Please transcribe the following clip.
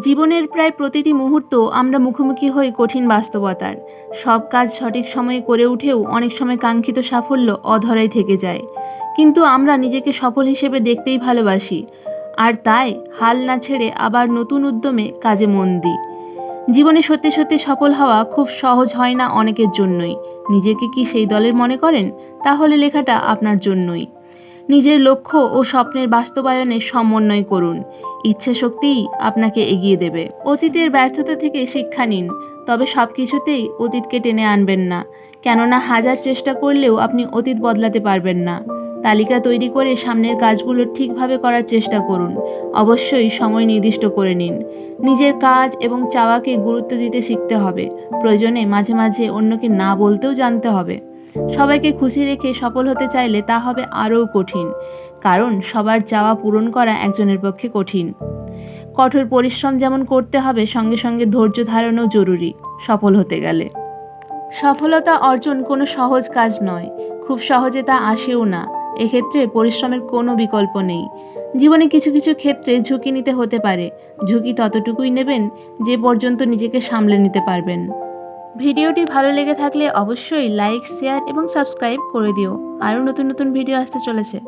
জীবনের প্রায় প্রতিটি মুহূর্ত আমরা মুখোমুখি হই কঠিন বাস্তবতার। সব কাজ সঠিক সময়ে করে উঠেও অনেক সময় কাঙ্ক্ষিত সাফল্য অধরাই থেকে যায়। কিন্তু আমরা নিজেকে সফল হিসেবে দেখতেই ভালোবাসি। আর তাই হাল না ছেড়ে আবার নতুন উদ্যমে কাজে মন দিই। জীবনে সত্যি সত্যি সফল হওয়া খুব সহজ হয় না অনেকের জন্যই। নিজেকে কি সেই দলের মনে করেন? তাহলে লেখাটা আপনার জন্যই। নিজের লক্ষ্য ও স্বপ্নের বাস্তবায়নে সমন্বয় করুন। ইচ্ছে শক্তিই আপনাকে এগিয়ে দেবে। অতীতের ব্যর্থতা থেকে শিক্ষা নিন, তবে সব কিছুতেই অতীতকে টেনে আনবেন না। কেননা হাজার চেষ্টা করলেও আপনি অতীত বদলাতে পারবেন না। তালিকা তৈরি করে সামনের কাজগুলো ঠিকভাবে করার চেষ্টা করুন। অবশ্যই সময় নির্দিষ্ট করে নিন। নিজের কাজ এবং চাওয়াকে গুরুত্ব দিতে শিখতে হবে। প্রয়োজনে মাঝে মাঝে অন্যকে না বলতেও জানতে হবে। সবাইকে খুশি রেখে সফল হতে চাইলে তা হবে আরও কঠিন, কারণ সবার চাওয়া পূরণ করা একজনের পক্ষে কঠিন। কঠোর পরিশ্রম যেমন করতে হবে, সঙ্গে সঙ্গে ধৈর্য ধারণও জরুরি সফল হতে গেলে। সফলতা অর্জন কোনো সহজ কাজ নয়, খুব সহজে তা আসেও না। এক্ষেত্রে পরিশ্রমের কোনো বিকল্প নেই। জীবনে কিছু কিছু ক্ষেত্রে ঝুঁকি নিতে হতে পারে। ঝুঁকি ততটুকুই নেবেন যে পর্যন্ত নিজেকে সামলে নিতে পারবেন। ভিডিওটি ভালো লেগে থাকলে অবশ্যই লাইক, শেয়ার এবং সাবস্ক্রাইব করে দিও। আরও নতুন নতুন ভিডিও আসতে চলেছে।